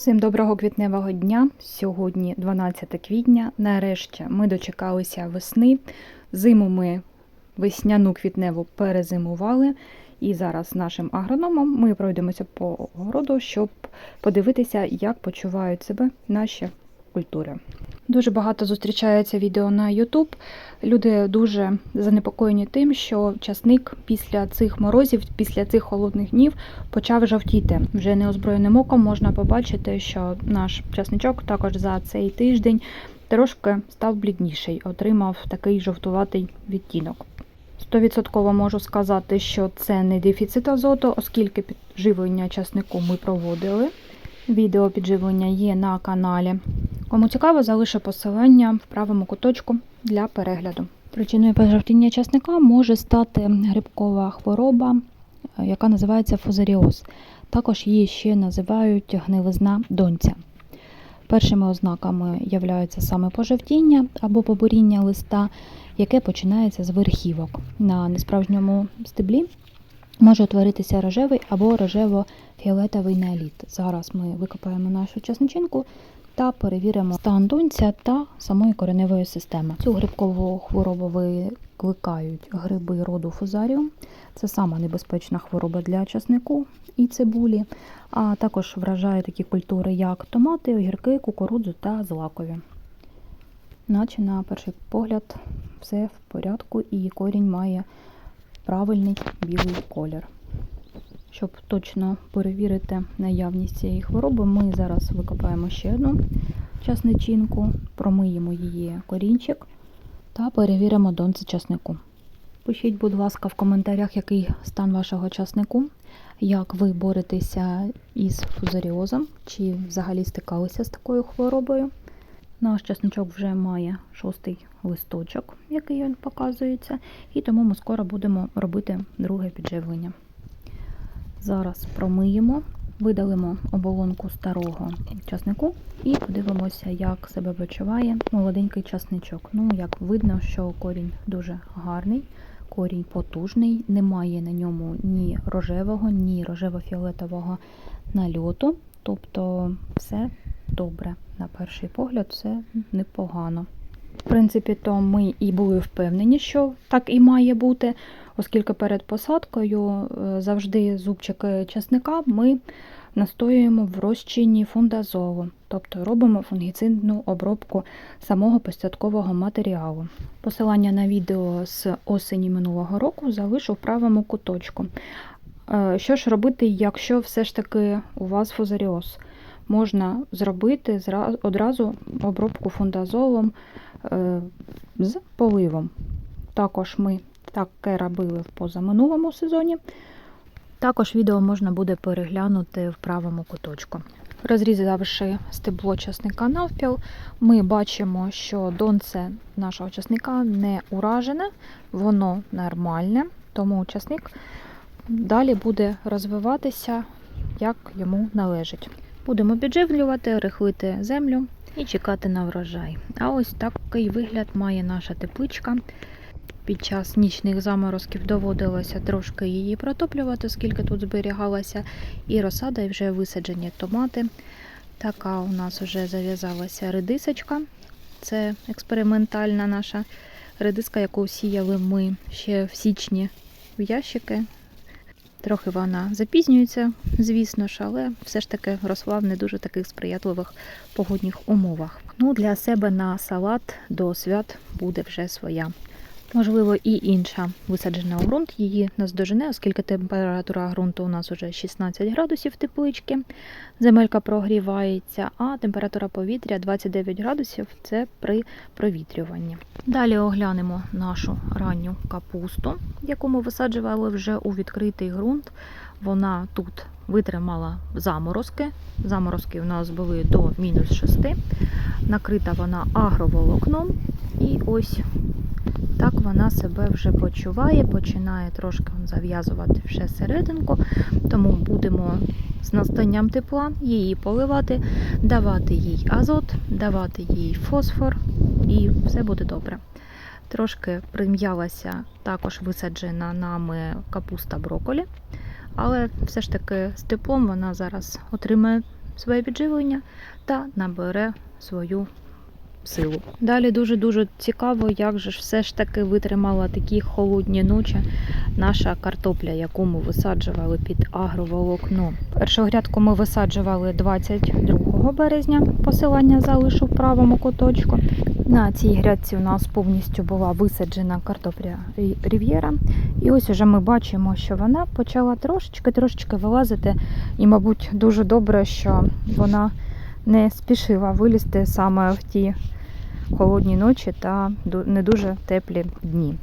Всім доброго квітневого дня. Сьогодні 12 квітня. Нарешті ми дочекалися весни. Зиму ми весняну квітневу перезимували. І зараз нашим агрономом ми пройдемося по городу, щоб подивитися, як почувають себе наші культури. Дуже багато зустрічається відео на YouTube. Люди дуже занепокоєні тим, що часник після цих морозів, після цих холодних днів почав жовтіти. Вже неозброєним оком можна побачити, що наш часничок також за цей тиждень трошки став блідніший, отримав такий жовтуватий відтінок. Стовідсотково можу сказати, що це не дефіцит азоту, оскільки підживлення часнику ми проводили. Відео підживлення є на каналі. Кому цікаво, залишу посилання в правому куточку для перегляду. Причиною пожовтіння часника може стати грибкова хвороба, е, яка називається фузаріоз. Також її ще називають гнилизна донця. Першими ознаками являються саме пожовтіння або побуріння листа, яке починається з верхівок. На несправжньому стеблі може утворитися рожевий або рожево-фіолетовий неоліт. Зараз ми викопаємо нашу часничинку та перевіримо стан донця та самої кореневої системи. Цю грибкову хворобу викликають гриби роду фузаріум. Це сама небезпечна хвороба для часнику і цибулі, а також вражає такі культури, як томати, огірки, кукурудзу та злакові. Наче на перший погляд все в порядку і корінь має правильний білий колір. Щоб точно перевірити наявність цієї хвороби, ми зараз викопаємо ще одну часничинку, промиємо її корінчик та перевіримо донце часнику. Пишіть, будь ласка, в коментарях, який стан вашого часнику, як ви боретеся із фузаріозом, чи взагалі стикалися з такою хворобою. Наш часничок вже має шостий листочок, який він показується, і тому ми скоро будемо робити друге підживлення. Зараз промиємо, видалимо оболонку старого часнику і подивимося, як себе почуває молоденький часничок. Ну, як видно, що корінь дуже гарний, корінь потужний, немає на ньому ні рожевого, ні рожево-фіолетового нальоту. Тобто все добре. На перший погляд, все непогано. В принципі, то ми і були впевнені, що так і має бути, оскільки перед посадкою завжди зубчики часника ми настоюємо в розчині фундазолу, тобто робимо фунгіцидну обробку самого посадкового матеріалу. Посилання на відео з осені минулого року залишу в правому куточку. Що ж робити, якщо все ж таки у вас фузаріоз? Можна зробити одразу обробку фундазолом з поливом. Також ми таке робили в позаминулому сезоні. Також відео можна буде переглянути в правому куточку. Розрізавши стебло часника навпіл, ми бачимо, що донце нашого часника не уражене, воно нормальне, тому часник далі буде розвиватися, як йому належить. Будемо підживлювати, рихлити землю і чекати на врожай. А ось такий вигляд має наша тепличка. Під час нічних заморозків доводилося трошки її протоплювати, оскільки тут зберігалася і розсада, і вже висаджені томати. Така у нас вже зав'язалася редисочка. Це експериментальна наша редиска, яку сіяли ми ще в січні в ящики. Трохи вона запізнюється, звісно ж, але все ж таки росла в не дуже таких сприятливих погодних умовах. Ну, Для себе на салат до свят буде вже своя. Можливо, і інша висаджена у ґрунт, її наздожене, оскільки температура ґрунту у нас вже 16 градусів теплички, земелька прогрівається, а температура повітря 29 градусів це при провітрюванні. Далі оглянемо нашу ранню капусту, яку ми висаджували вже у відкритий ґрунт. Вона тут витримала заморозки. Заморозки у нас були до мінус 6, накрита вона агроволокном. І ось так вона себе вже почуває, починає трошки зав'язувати вже серединку, тому будемо з настанням тепла її поливати, давати їй азот, давати їй фосфор, і все буде добре. Трошки прим'ялася також висаджена нами капуста броколі, але все ж таки з теплом вона зараз отримає своє підживлення та набере свою силу. Далі дуже-дуже цікаво, як же ж все ж таки витримала такі холодні ночі наша картопля, яку ми висаджували під агроволокно. Першу грядку ми висаджували 22 березня, посилання залишу в правому куточку. На цій грядці у нас повністю була висаджена картопля Рів'єра. І ось уже ми бачимо, що вона почала трошечки-трошечки вилазити. І, мабуть, дуже добре, що вона не спішила вилізти саме в ті холодні ночі та не дуже теплі дні.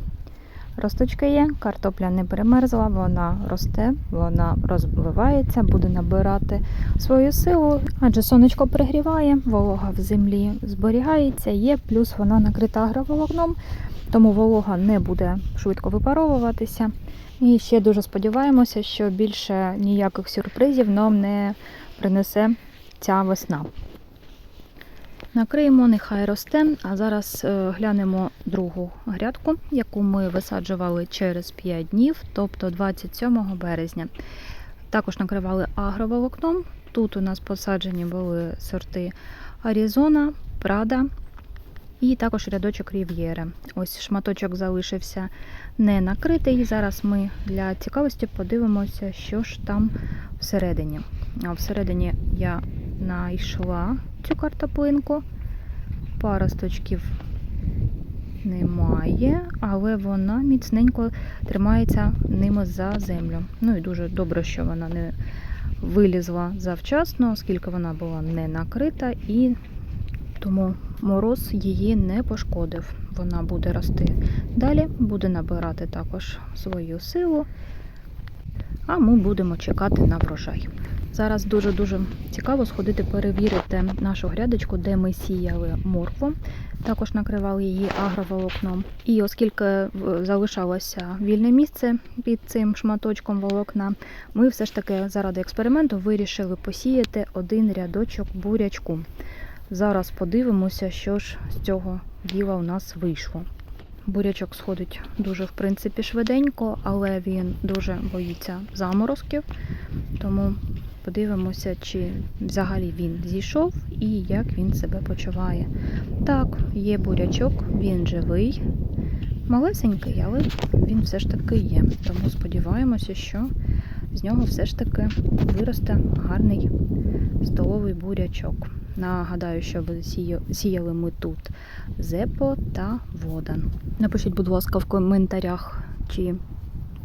Росточки є, картопля не перемерзла, вона росте, вона розвивається, буде набирати свою силу, адже сонечко пригріває, волога в землі зберігається, є, плюс вона накрита агроволокном, тому волога не буде швидко випаровуватися. І ще дуже сподіваємося, що більше ніяких сюрпризів нам не принесе ця весна. Накриємо, нехай росте. А зараз е, глянемо другу грядку, яку ми висаджували через 5 днів, тобто 27 березня. Також накривали агроволокном. Тут у нас посаджені були сорти Аризона, Прада і також рядочок Рів'єре. Ось шматочок залишився не накритий. Зараз ми для цікавості подивимося, що ж там всередині. А всередині я знайшла цю картоплинку. Паросточків немає, але вона міцненько тримається ними за землю. Ну і дуже добре, що вона не вилізла завчасно, оскільки вона була не накрита, і тому мороз її не пошкодив. Вона буде рости далі, буде набирати також свою силу. А ми будемо чекати на врожай. Зараз дуже-дуже цікаво сходити перевірити нашу грядочку, де ми сіяли моркву. Також накривали її агроволокном. І оскільки залишалося вільне місце під цим шматочком волокна, ми все ж таки заради експерименту вирішили посіяти один рядочок бурячку. Зараз подивимося, що ж з цього діла у нас вийшло. Бурячок сходить дуже в принципі швиденько, але він дуже боїться заморозків. Тому подивимося, чи взагалі він зійшов і як він себе почуває. Так, є бурячок, він живий, малесенький, але він все ж таки є. Тому сподіваємося, що з нього все ж таки виросте гарний столовий бурячок. Нагадаю, що сіяли ми тут зепо та водан. Напишіть, будь ласка, в коментарях, чи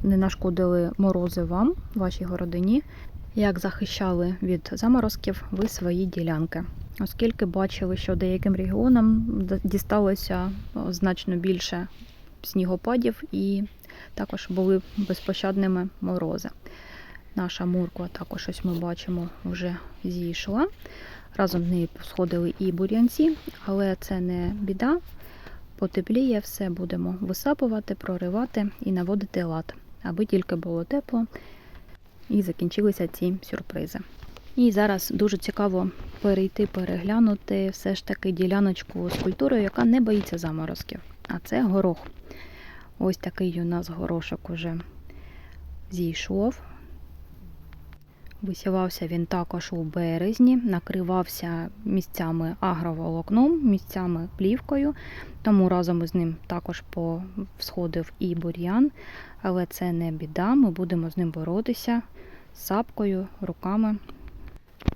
не нашкодили морози вам, вашій городині, як захищали від заморозків ви свої ділянки. Оскільки бачили, що деяким регіонам дісталося значно більше снігопадів і також були безпощадними морози. Наша мурква також ось ми бачимо вже зійшла. Разом з нею сходили і бур'янці, але це не біда. Потепліє, все будемо висапувати, проривати і наводити лад, аби тільки було тепло і закінчилися ці сюрпризи. І зараз дуже цікаво перейти, переглянути все ж таки діляночку з культурою, яка не боїться заморозків. А це горох. Ось такий у нас горошок уже зійшов. Висівався він також у березні, накривався місцями агроволокном, місцями плівкою, тому разом із ним також всходив і бур'ян, але це не біда, ми будемо з ним боротися сапкою, руками.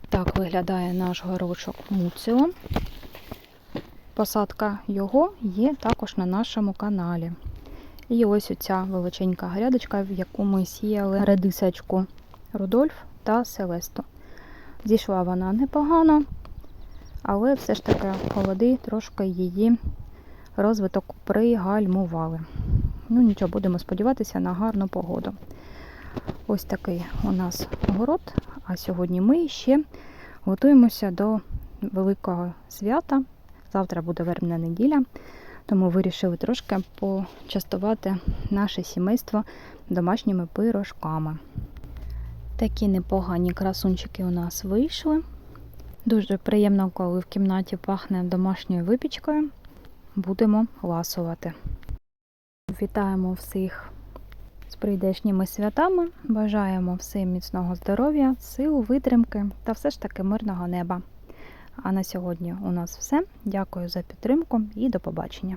Так виглядає наш горошок Муціо. Посадка його є також на нашому каналі. І ось оця величенька грядочка, в яку ми сіяли редисочку Рудольф та Селесто. Зійшла вона непогано, але все ж таки холоди трошки її розвиток пригальмували. Ну нічого, будемо сподіватися на гарну погоду. Ось такий у нас город. А сьогодні ми ще готуємося до великого свята. Завтра буде вербна неділя, тому вирішили трошки почастувати наше сімейство домашніми пирожками. Такі непогані красунчики у нас вийшли. Дуже приємно, коли в кімнаті пахне домашньою випічкою. Будемо ласувати. Вітаємо всіх З прийдешніми святами бажаємо всім міцного здоров'я, сил, витримки та все ж таки мирного неба. А на сьогодні у нас все. Дякую за підтримку і до побачення.